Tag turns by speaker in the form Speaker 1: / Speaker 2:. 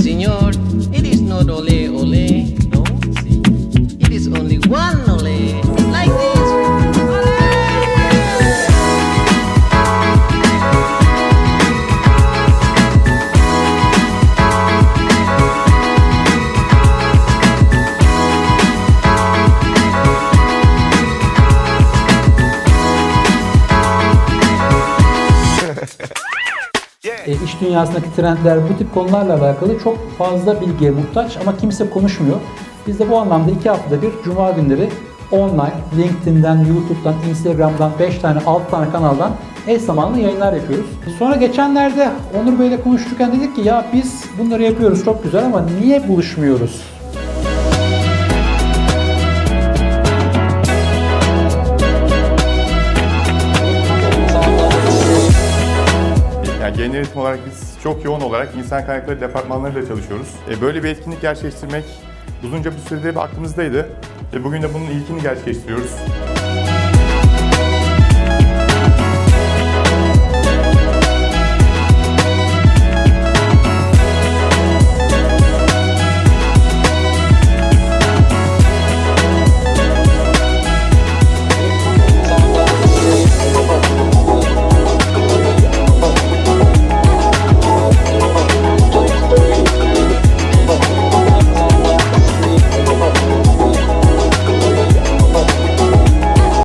Speaker 1: Señor, it is not only e, iş dünyasındaki trendler, bu tip konularla alakalı çok fazla bilgiye muhtaç ama kimse konuşmuyor. Biz de bu anlamda iki haftada bir cuma günleri online, LinkedIn'den, YouTube'dan, Instagram'dan 5 tane, 6 tane kanaldan eş zamanlı yayınlar yapıyoruz. Sonra geçenlerde Onur Bey'le konuşurken dedik ki ya biz bunları yapıyoruz çok güzel ama niye buluşmuyoruz?
Speaker 2: Yani genel olarak biz çok yoğun olarak insan kaynakları departmanlarıyla çalışıyoruz. E, böyle bir etkinlik gerçekleştirmek uzunca bir süredir aklımızdaydı. Ve bugün de bunun ilkini gerçekleştiriyoruz.